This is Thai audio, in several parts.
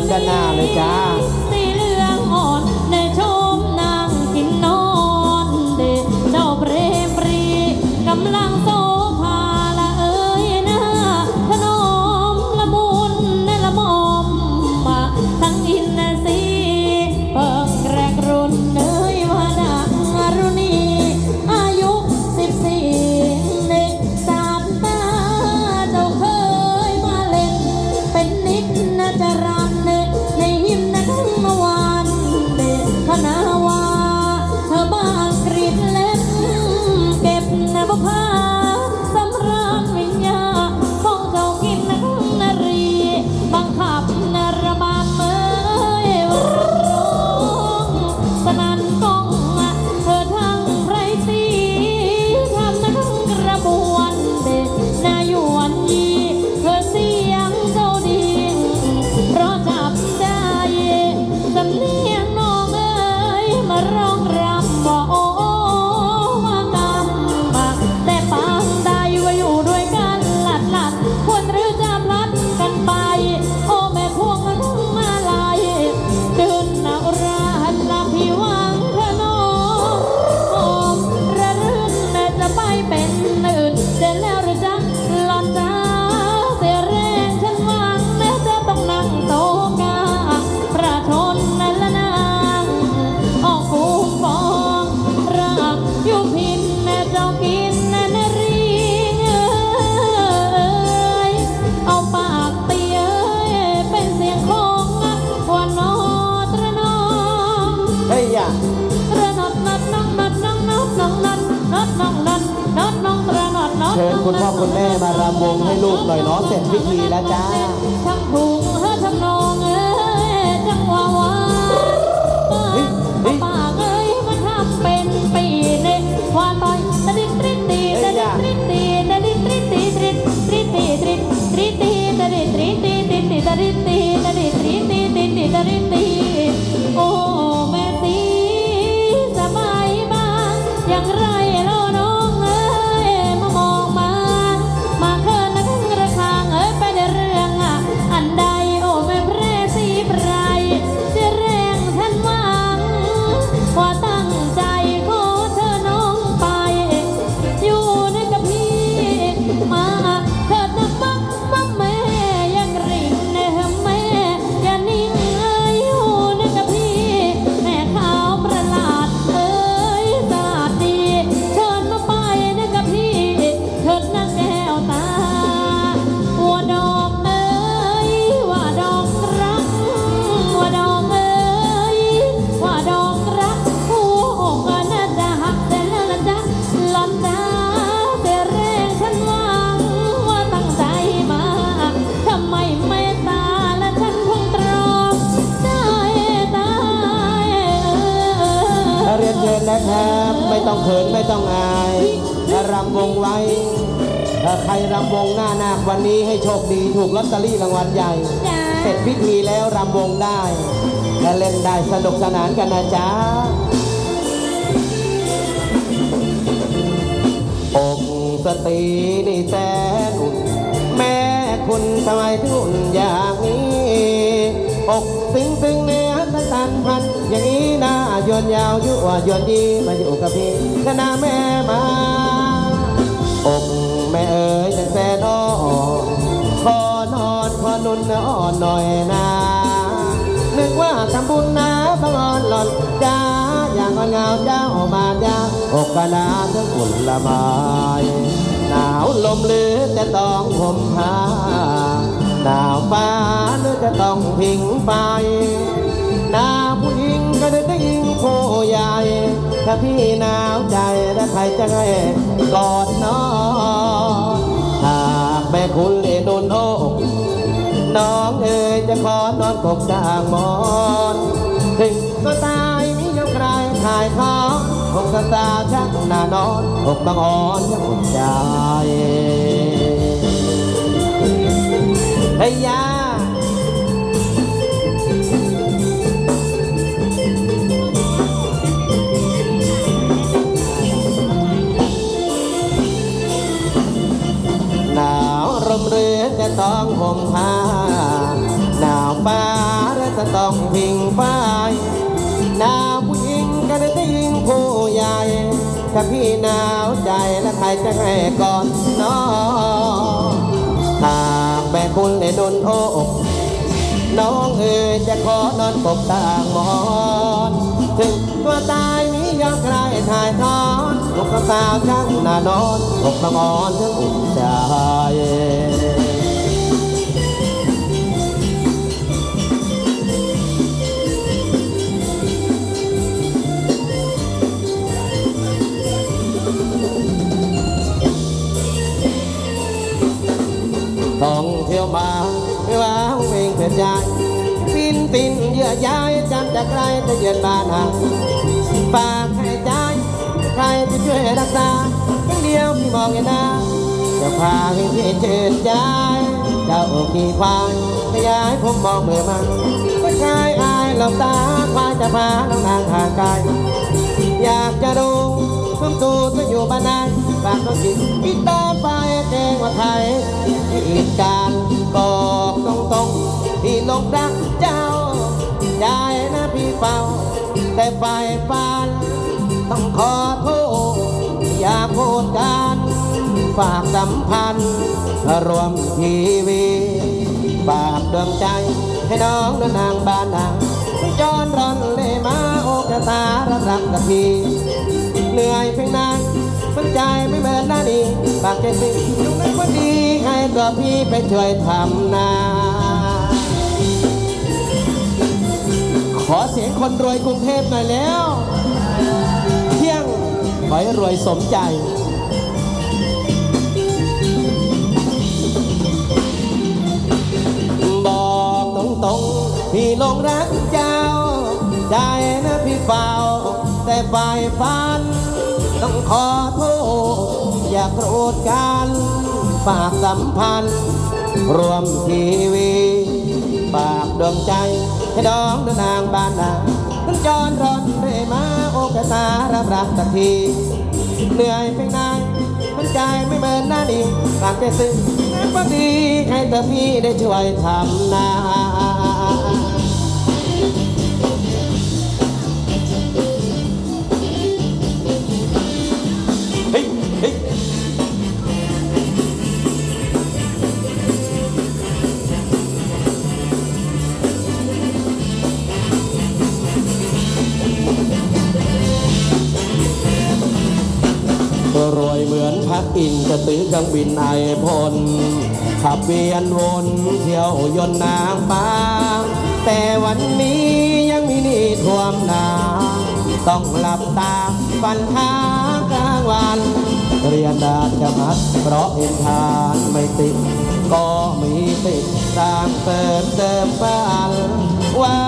ญด้านหน้าเลยจ้า เชิญคุณพ่อคุณแม่มารำวงให้ลูกหน่อยเนาะเสร็จพิธีแล้วจ้า ทั้งพุงเฮทั้งนองเอ้ยจังวะว่าปากปากเอ้ยมันทำเป็นปีเน่ว่าต่อยตะดิตริตตีตะดิตริตตีตะดิตริตตีตริตตริตตีตริตตริตตีตะดิตริตตีติดติตะดิตตีตะดิตริตตีติดติตะดิตี ใครรำวงหน้านาควันนี้ให้โชคดีถูกลอตเตอรี่รางวัลใหญ่ จ้าเสร็จพิธีแล้วรำวงได้ และเล่นได้สนุกสนานกันนะจ๊ะอกสตรีนี่แสนอุ่นแม่คุณทำไมถึงอุ่นอย่างนี้อกตึงตึงๆเนื้อตะตันพัน อย่างนี้หน้าโยนยาวยั่วยวนยีมาอยู่กับพี่คณะแม่มา หน่อยนะนึกว่าทำบุญนะบังอ่อนหล่อนจ้าอย่างอ่อนเงาเจ้ามาจ้าอกกะนาทั้งอุ่นละไมหนาวลมหรือจะต้องห่มผ้าหนาวฟ้าหรือจะต้องพิงไฟหนาผู้หญิงก็ได้ได้ยิงผู้ใหญ่ถ้าพี่หนาวใจแล้วใครจะให้กอดน้องหากแม่คุณเอ็นนโอกน้อง จะขอนอนกกจางมอนถึงก็ตายมีน้ำใครถ่ายทอดคงสตาชักหน้านอนอกบางอ่อนยังอุ่นใจเฮ้ยยาหนาวลมเรือจะต้องห่มผ้า หนาวฟ้าทิ้งไปหนาวผู้หญิงก็ได้ยิงผู้ใหญ่ ถ้าพี่หนาวใจแล้วใครจะให้ก่อนน้องหากแม่คุณได้โดนโอกน้องเอ๋ยจะขอนอนกบต่างหมอนถึงตัวตายนี้ยอมใครถ่ายทอดลูกสาวช่างน่านอนกบบังอ่อนถึงอุ่นใจ องเที่ยวมาไม่ว่าเพลงเพื่อนใจปินปินเยื่อใยจำจากใครจะเยือนบ้านหาฝากให้ใจใครจะช่วยรักษาเพียงเดียวพี่มองเห็นหน้าจะพาให้พี่เชิญใจเจ้าขี่ควายขยายผมมองเมื่อมันก็ชายอายหลับตาควายจะพาน้องนางห่างไกลอยากจะรู้ คุณตูจะอยู่บ้านไหนฝากน้องจิตพี่ตามไปแจ้งว่าไทยเหตุการบอกตรงๆพี่หลงรักเจ้าใจนะพี่เฝ้า แต่ไฟฟันต้องขอโทษอย่าพูดกันฝากสัมพันธ์รวมทีวีฝากดวงใจให้น้องนนางบ้านนางจอนรอนเลยมาโอกาสารับรักกับพี่ เหนื่อยเพียงนานสนใจไม่เหมือนหน้าดีฝากใจสิอยู่ในคนดีให้ตัวพี่ไปช่วยทำนาขอเสียงคนรวยกรุงเทพหน่อยแล้ว เที่ยงขอให้รวยสมใจบอกตรงๆพี่ลงรักเจ้า ใจนะพี่เฝ้าแต่ไฟฟัน ต้องขอโทษ อย่าโกรธกันฝากสัมพันธ์ รวมทีวีฝากดวงใจ ให้ดองดนางบ้านนาทั้งจอนร้อนได้มาโอกาสารับรักสักที เหนื่อยเพียงนานมันใจไม่เบินหน้าดีฝากใจซึ้งนักดีให้เธอพี่ได้ช่วยทำนา บินไอพล ขับเวียนวนเที่ยวยนนางบางแต่วันนี้ยังมีนี่ท่วมนาต้องหลับตาฝันค้างกลางวัน เรียนดาจะมัดเพราะเห็นทานไม่ติด ก็มีติดตามเติมเติมบ้านวา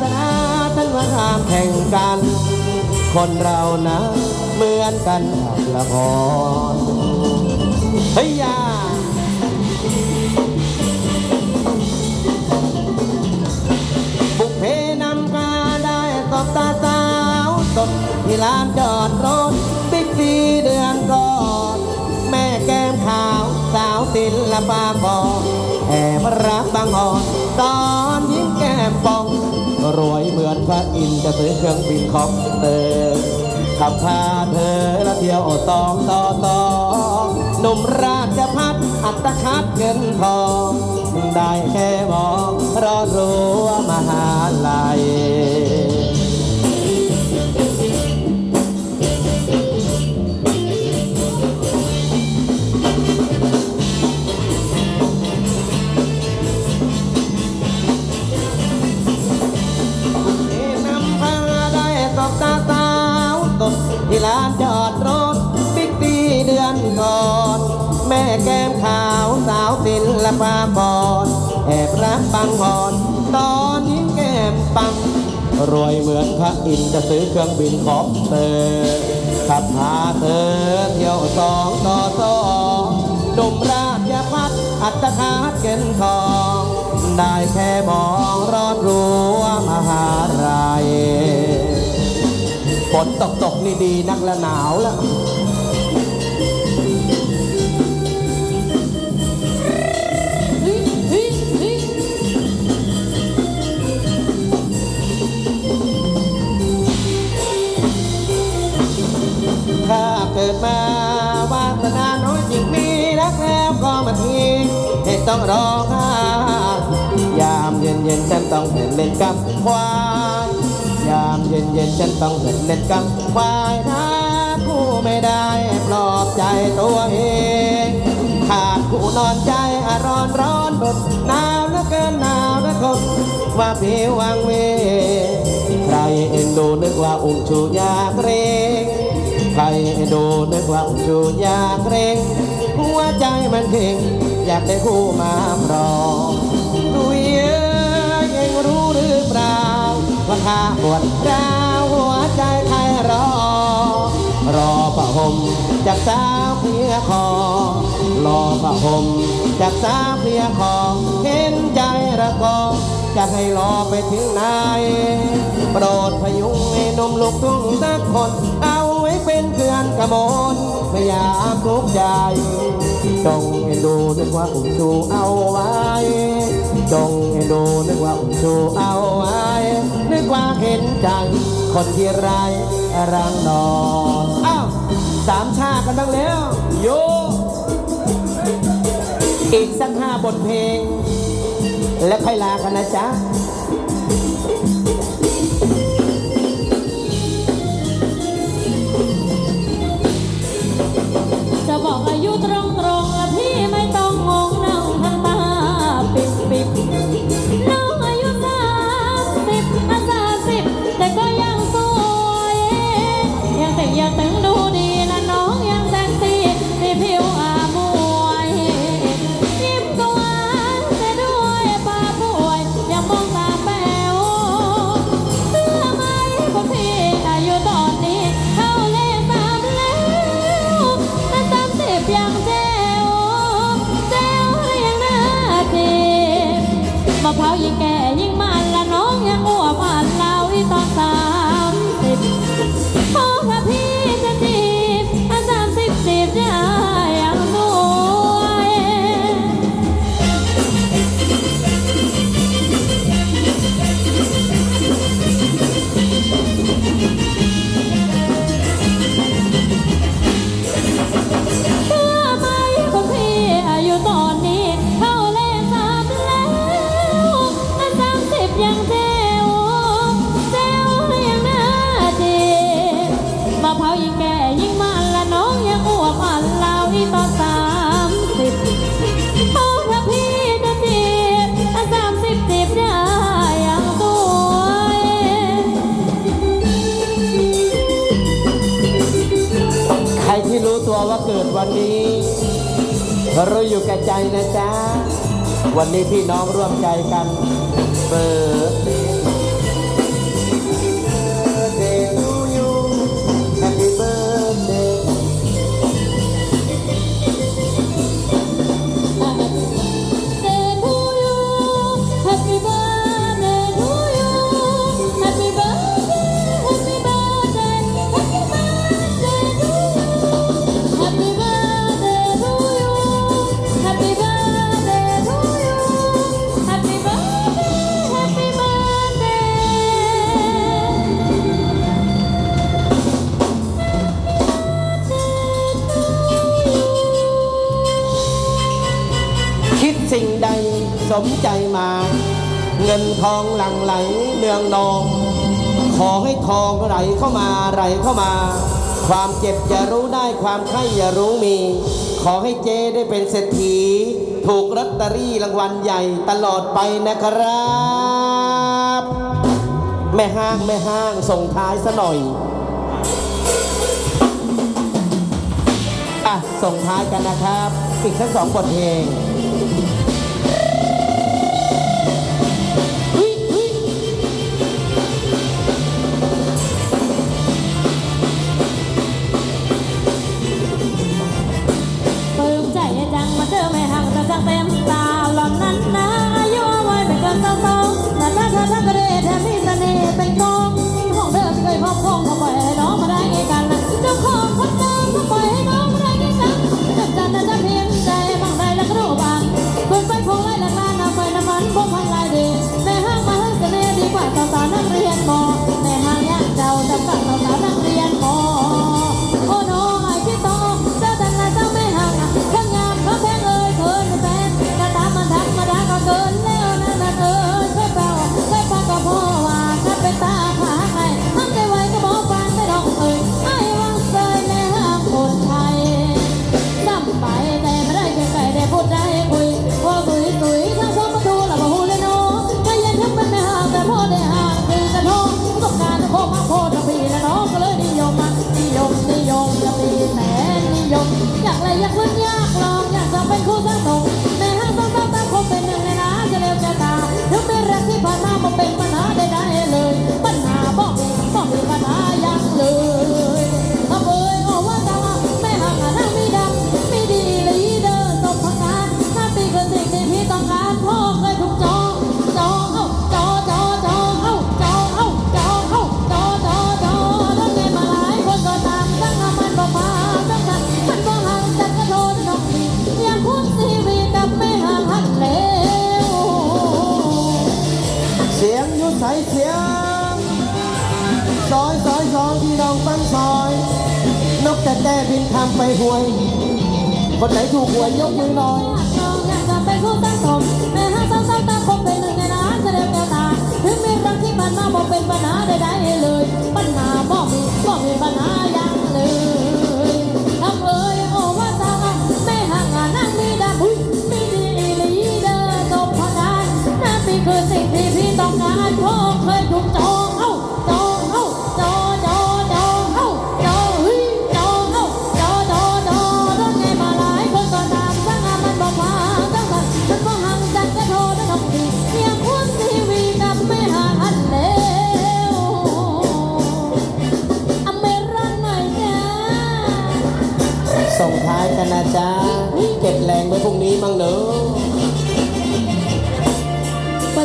สนาท่านว่าห้ามแข่งกัน คนเรานะ เหมือนกันกับละคร เฮ้ยยาบุกเพนำพาได้ตบตาสาวสดที่ลานจอดรถบิ๊กซีเดือนก่อนแม่แก้มขาวสาวศิลปากรแอบรักบางอ่อนตอนยิ้มแก้มปองรวยเหมือนพระอินทร์จะซื้อเครื่องบินคอปเตอร์ขับพาเธอแล้วเที่ยวตองต่อตอง นุ่มราชพัฒอัตคัดเงินทอง ได้แค่มองรอรู้วมหาลัย ปากรแอบรักปังพรตอนยิ้แก้มปัง รวยเหมือนพระอินทร์จะซื้อเครื่องบินคอปเตอขับพาเธอเที่ยวสองต่อสองหนุ่มราชพัฒอัตคาดเงินทอง ได้แค่มองรอดรั้วมหาลัยฝนตกตกนี่ดีนักละหนาวแล้ว มาวาสนาน้อยจิงมีรักแล้วก็มาทิ้งให้ต้องร้องไห้ยามเย็นเย็นฉันต้องเดินเล่นกับควายยามเย็นเย็นฉันต้องเดินเล่นกับควายถ้าผู้ไม่ได้ปลอบใจตัวเองขาดผู้นอนใจอร้อนร้อนบดหนาวเหลือเกินหนาวเหลือเกินว่าผิววังเวใครเอ็นดูนึกว่าอุ้มชูยากเกรง รเอ็นดูนึกว่าอุ้มชูอยากเกรงหัวใจมันเพ่งอยากได้คู่มาพร้อมดูเยอะยังรู้หรือเปล่าว่าข้าปวดร้าวหัวใจใครรอ รอประหมจากสาวเพียคอรอประหมจากสาวเพียคอเห็นใจระกองจะให้รอไปถึงไหนโปรดพยุงให้นมลูกทุ่งสักคนเอา ไว้เป็นกระมนไม่อยากทุกข์ใจจงเอ็นดูนึกว่าอุ่นชูเอาไว้จงเอ็นดูนึกว่าอุ่นชูเอาไว้นึกว่าเห็นใจคนที่ไรรังนอนอ้าวสามชากันบ้างแล้ว โย อีกสักห้าบทเพลง แล้วค่อยลากันนะจ๊ะ อกอายุตรงตรง รู้อยู่แก่ใจนะจ๊ะ วันนี้พี่น้องร่วมใจกันเปิด เงินทองหลั่งไหลเนืองนอง ขอให้ทองไหลเข้ามาไหลเข้ามา ความเจ็บอย่ารู้ได้ความไข้อย่ารู้มี ขอให้เจได้เป็นเศรษฐี ถูกลอตเตอรี่รางวัลใหญ่ตลอดไปนะครับ แม่ห้างแม่ห้างส่งท้ายซะหน่อยอะส่งท้ายกันนะครับ อีกสักสองบทเพลง tay thu của anh nhóc mới nói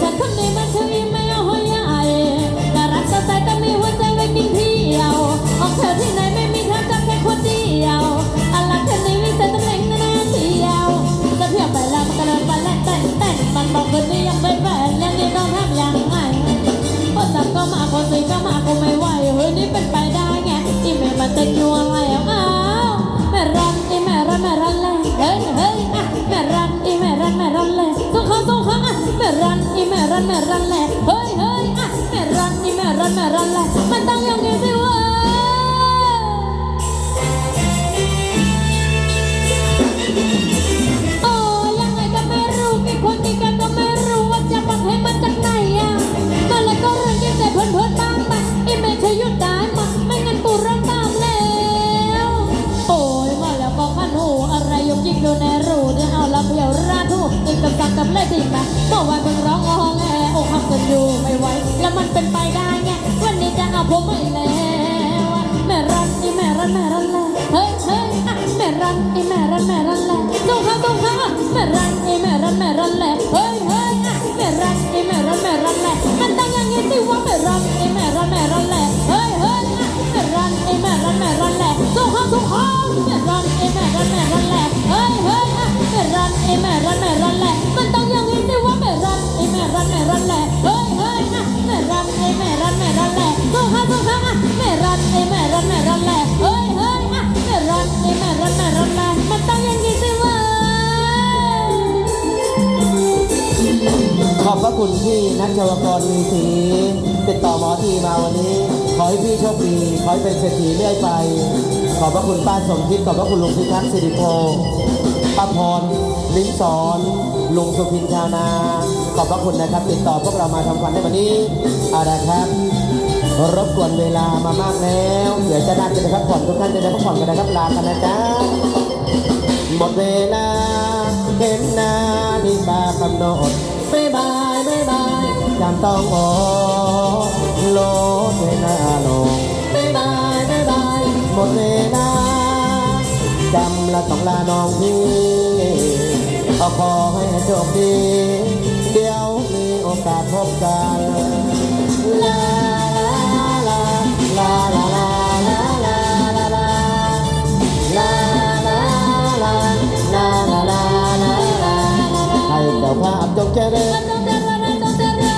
ฉันคนนี้มันคืออีเมลหัวใหญ่น่ารักสดใสแต่มีหัวใจไว้กินเที่ยวออกเธอที่ไหนไม่มีเธอจับแค่คนเดียวอะไรแค่นี้มีแต่ตำแหน่งนาเที่ยวจะเพียงไปแล้วมันก็เดินไปแล้วแต่งแต่งมันบอกคนนี้ยังเป็นแฟนแล้วนี่ต้องทำยังไงคนจับก็มาคนซื้อก็มาคงไม่ไหวเฮ้ยนี่เป็นไปได้ไงอีเมลมันจะยัวแล้วอ้าว รันแม่รันเลยเฮ้ยเฮ้ยอะแม่รันอีแม่รันแม่รันเลยมันต้องอย่างนี้สิ แม่รันแม่รันแม่รันเล ขอบพระคุณที่นักชาวกรมีสี ติดต่อหมอทีมาวันนี้ ขอให้พี่โชคดี ขอให้เป็นเศรษฐีเรื่อยไป ขอบพระคุณป้าสมคิด ขอบพระคุณลุงพิทักษ์สิริโพป้าพร ลิ้นสอน ลุงสุพินชาวนา ขอบพระคุณนะครับ ติดต่อพวกเรามาทำควันในวันนี้เอาละครับ รบกวนเวลามามากแล้ว เดี๋ยวจะน่าจะได้พักผ่อนทุกท่านจะได้พักผ่อนกันนะครับลากันนะจ๊ะหมดเวลาเห็นหน้ามีตากำหนด บ๊ายบายบ๊ายบายจำต้องออกลดเวลาลงบ๊ายบายบ๊ายบายหมดเวลาจำละต้องลาน้องพี่เอาขอให้โชคดี เดี๋ยวมีโอกาสพบกันลา เจริญ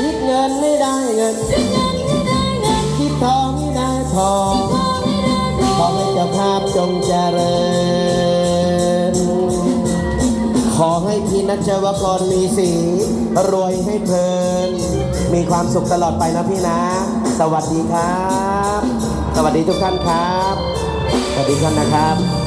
คิดเงินไม่ได้เงิน คิดทองไม่ได้ทองขอให้เจ้าภาพจงเจริญ ขอให้พี่นัชวกรมีสี รวยให้เพลิน มีความสุขตลอดไปนะพี่นะ สวัสดีครับ สวัสดีทุกท่านครับ สวัสดีท่านนะครับ